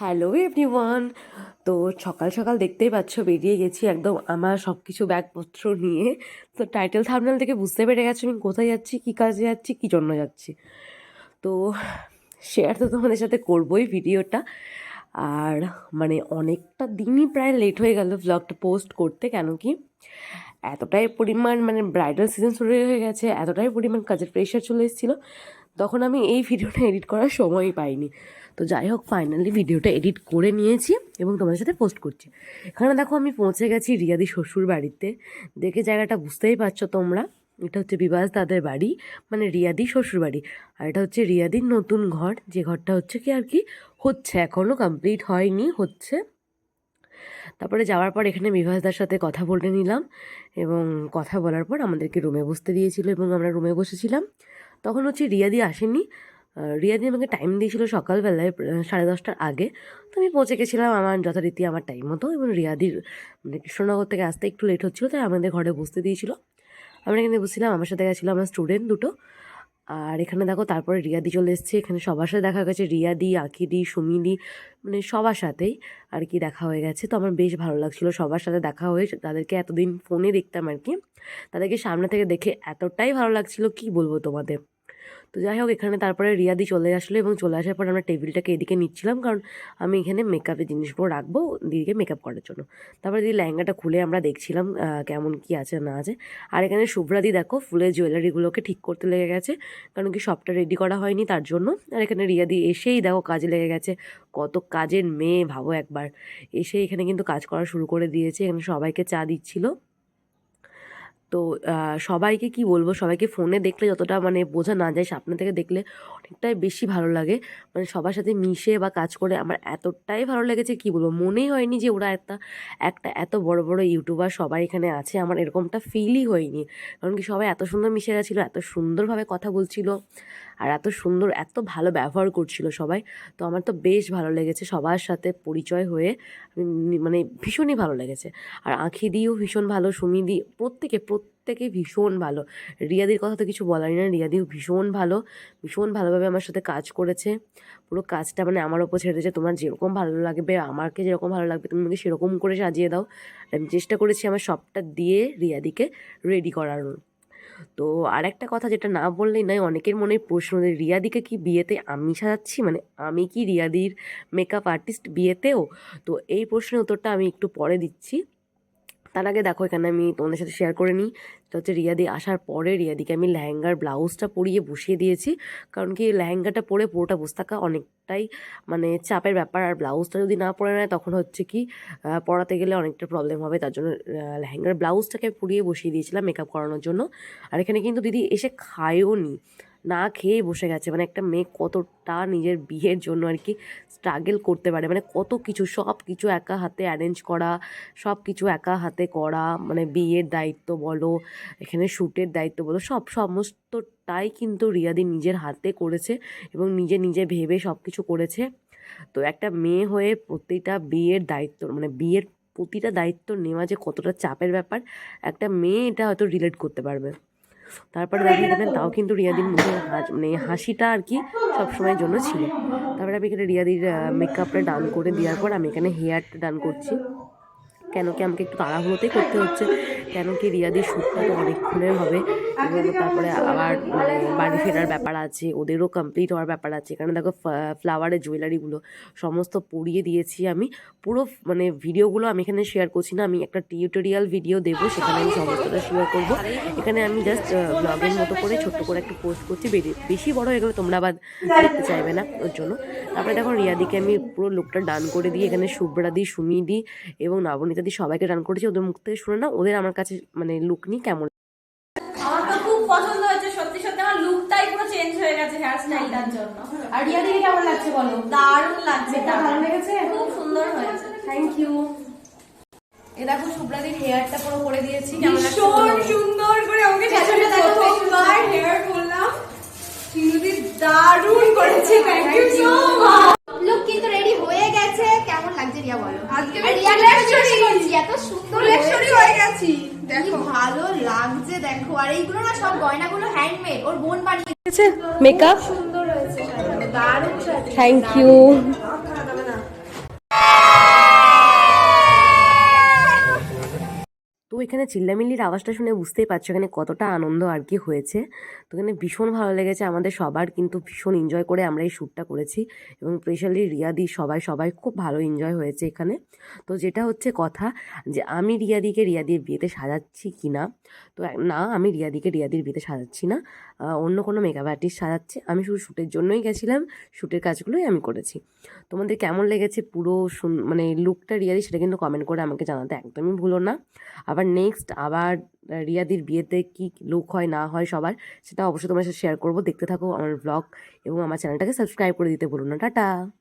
Hello everyone. তো সকাল সকাল দেখতেই পাচ্ছ, বেরিয়ে গেছি একদম আমার সব কিছু ব্যাগপত্র নিয়ে। তো টাইটেল থামনেল থেকে বুঝতে পেরে গেছো আমি কোথায় যাচ্ছি, কী কাজে যাচ্ছি, কী জন্য যাচ্ছি। তো শেয়ার তো তোমাদের সাথে করবোই ভিডিওটা। আর মানে অনেকটা দিনই প্রায় লেট হয়ে গেল ব্লগটা পোস্ট করতে, কেন কি? এতটাই পরিমাণ মানে ব্রাইডাল সিজন শুরু হয়ে গেছে, এতটাই পরিমাণ কাজের প্রেশার চলে এসেছিল, তখন আমি এই ভিডিওটা এডিট করার সময়ই পাইনি। তো যাই হোক ফাইনালি ভিডিওটা এডিট করে নিয়েছি এবং তোমাদের সাথে পোস্ট করছি। এখানে দেখো আমি পৌঁছে গেছি রিয়াদি শ্বশুর বাড়িতে। দেখে জায়গাটা বুঝতেই পারছ তোমরা, এটা হচ্ছে বিবাস দাদের বাড়ি মানে রিয়াদি শ্বশুর বাড়ি। আর এটা হচ্ছে রিয়াদির নতুন ঘর, যে ঘরটা হচ্ছে কি আর কি, হচ্ছে এখনও কমপ্লিট হয়নি, হচ্ছে তারপরে যাওয়ার পর এখানে বিভাসদার সাথে কথা বলে নিলাম এবং কথা বলার পর আমাদেরকে রুমে বসতে দিয়েছিল এবং আমরা রুমে বসেছিলাম। তখন হচ্ছে রিয়াদি আসেনি। রিয়াদি আমাকে টাইম দিয়েছিল সকালবেলায় সাড়ে দশটার আগে। তো আমি পৌঁছে গেছিলাম আমার যথারীতি আমার টাইম মতো এবং রিয়াদির মানে কৃষ্ণনগর থেকে আসতে একটু লেট হচ্ছিল, তাই আমাদের ঘরে বসতে দিয়েছিল। আমরা এখানে বসছিলাম, আমার সাথে গেছিল আমার স্টুডেন্ট দুটো। আর এখানে দেখো তারপরে রিয়াদি চলে এসছে। এখানে সবার সাথে দেখা গেছে। রিয়াদি, আকিদি সুমিদি মানে সবার সাথেই আর কি দেখা হয়ে গেছে। তো আমার বেশ ভালো লাগছিল সবার সাথে দেখা হয়ে। তাদেরকে এতদিন ফোনে দেখতাম আর কি। তাদেরকে সামনে থেকে দেখে এতটাই ভালো লাগছিল, কি বলব তোমাদের? তো যাই হোক, এখানে তারপরে রিয়াদি চলে আসলো এবং চলে আসার পর আমরা টেবিলটাকে এদিকে নিচ্ছিলাম কারণ আমি এখানে মেকআপের জিনিসগুলো রাখব দিদিকে মেকআপ করার জন্য। তারপরে দিদি লেহেঙ্গাটা খুলে আমরা দেখছিলাম কেমন কি আছে না আছে। আর এখানে শুভ্রাদি দেখো, ফুলের জুয়েলারিগুলোকে ঠিক করতে লেগে গেছে, কারণ কি সবটা রেডি করা হয়নি তার জন্য। আর এখানে রিয়াদি এসেই দেখো কাজে লেগে গেছে, কত কাজের মেয়ে ভাবো একবার। এসে এখানে কিন্তু কাজ করা শুরু করে দিয়েছে, এখানে সবাইকে চা দিচ্ছিল। তো সবাইকে কি বলব? সবাইকে ফোনে দেখলে যতটা মানে বোঝা না যায়, সামনে থেকে দেখলে অনেকটাই বেশি ভালো লাগে। মানে সবার সাথে মিশে বা কাজ করে আমার এতটাই ভালো লেগেছে, কি বলব? মনেই হয়নি যে ওরা একটা একটা এত বড় বড় ইউটিউবার সবাই এখানে আছে, আমার এরকমটা ফিলই হয়নি। কারণ কি সবাই এত সুন্দর মিশে গেছিল, এত সুন্দরভাবে কথা বলছিল। আর এত সুন্দর, এত ভালো ব্যবহার করছিল সবাই। তো আমার তো বেশ ভালো লেগেছে সবার সাথে পরিচয় হয়ে। মানে ভীষণই ভালো লেগেছে। আর আঁখি দিও ভীষণ ভালো সুমিদি প্রত্যেকে প্রত্যেকে ভীষণ ভালো। রিয়াদির কথা তো কিছু বলারই না, রিয়াদিও ভীষণ ভালো, ভীষণ ভালোভাবে আমার সাথে কাজ করেছে। পুরো কাজটা মানে আমার ওপর ছেড়ে দিয়েছে। তোমার যেরকম ভালো লাগবে, আমাকে যেরকম ভালো লাগবে, তুমি সেরকম করে সাজিয়ে দাও। আমি চেষ্টা করেছি আমার সবটা দিয়ে রিয়াদিকে রেডি করানোর। তো আর একটা কথা যেটা না বললেই নয়, অনেকের মনে প্রশ্ন রিয়াদিকে কি বিয়েতে আমি সাজাচ্ছি? মানে আমি কি রিয়াদির মেকআপ আর্টিস্ট বিয়েতেও? তো এই প্রশ্নের উত্তরটা আমি একটু পরে দিচ্ছি। তার আগে দেখো, এখানে আমি তোমাদের সাথে শেয়ার করে নিই। সেটা হচ্ছে রিয়াদি আসার পরে রিয়াদিকে আমি লেহেঙ্গার ব্লাউজটা পরিয়ে বসিয়ে দিয়েছি। কারণ কি, লেহেঙ্গাটা পরে পুরোটা বসে থাকা অনেকটাই মানে চাপের ব্যাপার। আর ব্লাউজটা যদি না পরে নেয়, তখন হচ্ছে কি পরাতে গেলে অনেকটা প্রবলেম হবে। তার জন্য লেহেঙ্গার ব্লাউজটাকে পরিয়ে বসিয়ে দিয়েছিলাম মেকআপ করানোর জন্য। আর এখানে কিন্তু দিদি এসে খায়ও নি। না খেয়েই বসে গেছে। মানে একটা মেয়ে কতটা নিজের বিয়ের জন্য আর কি স্ট্রাগল করতে পারে। মানে কত কিছু সব কিছু একা হাতে অ্যারেঞ্জ করা সব কিছু একা হাতে করা মানে বিয়ের দায়িত্ব বলো, এখানে শ্যুটের দায়িত্ব বলো, সব সমস্তটাই কিন্তু রিয়াদি নিজের হাতে করেছে এবং নিজে নিজে ভেবে সব কিছু করেছে। তো একটা মেয়ে হয়ে প্রতিটা বিয়ের দায়িত্ব মানে বিয়ের প্রতিটা দায়িত্ব নেওয়া যে কতটা চাপের ব্যাপার, একটা মেয়ে এটা হয়তো রিলেট করতে পারবে। তারপরে দেখা গেলেন তাও কিন্তু রিয়াদির মুখে মানে হাসিটা আর কি সবসময়ের জন্য ছিল। তারপরে আমি এখানে রিয়াদির মেকআপটা ডান করে দেওয়ার পর আমি এখানে হেয়ারটা ডান করছি। কেন কি আমাকে একটু তাড়াহুড়োতেই করতে হচ্ছে? কেন কি রিয়াদির শ্যুটটা তো অনেকক্ষণের হবে? এবং তারপরে আবার মানে বাড়ি ফেরার ব্যাপার আছে, ওদেরও কমপ্লিট হওয়ার ব্যাপার আছে। এখানে দেখো ফ্লাওয়ারের জুয়েলারিগুলো সমস্ত পরিয়ে দিয়েছি আমি। পুরো মানে ভিডিওগুলো আমি এখানে শেয়ার করছি না, আমি একটা টিউটোরিয়াল ভিডিও দেবো, সেখানে আমি সমস্তটা শেয়ার করব। এখানে আমি জাস্ট ব্লগের মতো করে ছোট্ট করে একটু পোস্ট করছি। বেশি বড় হয়ে গেলে তোমরা আবার দেখতে চাইবে না, ওর জন্য। তারপরে দেখো, রিয়াদিকে আমি পুরো লুকটা ডান করে দিই। এখানে শুভ্রাদি, সুমিদি এবং নবনীতাদি সবাইকে ডান করেছি ওদের মুখ থেকে শুনে না ওদের আমার কাছে মানে লুক নিয়ে কেমন আমার তো খুব পছন্দ হয়েছে সত্যি সত্যি আমার লুকটাই পুরো চেঞ্জ হয়ে গেছে হেয়ার স্টাইলটার জন্য। আর রিয়া দিকে কেমন লাগছে বলো? দারুণ লাগছে এটা ভালো লেগেছে? খুব সুন্দর হয়েছে। থ্যাংক ইউ এ দেখো শুভ্রাদির হেয়ারটা পুরো করে দিয়েছি কেমন লাগছে ভীষণ সুন্দর করে আমাকে দেখো, হেয়ার করলাম চিনুদি দারুণ করেছে থ্যাংক ইউ সো মাচ লোক কিন্তু রেডি হয়ে গেছে কেমন লাগছে রিয়া বলো আজকে আর আমি রিয়া ফুলেশ্বরী। করছি এত সুন্দর ফুলেশ্বরী হয়ে গেছি কি দেখো ভালো লাগছে দেখো। আর এইগুলো না সব গয়নাগুলো হ্যান্ডমেড ওর বোন বানিয়ে মেকআপ সুন্দর হয়েছে দারুণ থ্যাংক ইউ এখানে চিল্লামিল্লির আওয়াজটা শুনে বুঝতেই পারছ এখানে কতটা আনন্দ আর কি হয়েছে। তো এখানে ভীষণ ভালো লেগেছে আমাদের সবার, কিন্তু ভীষণ এনজয় করে আমরা এই শ্যুটটা করেছি এবং স্পেশালি রিয়াদি সবাই সবাই খুব ভালো এনজয় হয়েছে এখানে। তো যেটা হচ্ছে কথা যে আমি রিয়াদিকে রিয়াদির বিয়েতে সাজাচ্ছি কি না তো না, আমি রিয়াদিকে রিয়াদির বিয়েতে সাজাচ্ছি না। অন্য কোনো মেকআপ আর্টিস্ট সাজাচ্ছে। আমি শুধু শ্যুটের জন্যই গেছিলাম শ্যুটের কাজগুলোই আমি করেছি। তোমাদের কেমন লেগেছে পুরো মানে লুকটা রিয়াদি সেটা কিন্তু কমেন্ট করে আমাকে জানাতে একদমই ভুলো না। আবার নেক্সট আবার রিয়াদির বিয়েতে কি লুক হয়, না হয়, সবার, সেটা অবশ্যই তোমার সাথে শেয়ার করব। দেখতে থাকো আমার ব্লগ এবং আমার চ্যানেলটাকে সাবস্ক্রাইব করে দিতে বলুন না। টাটা!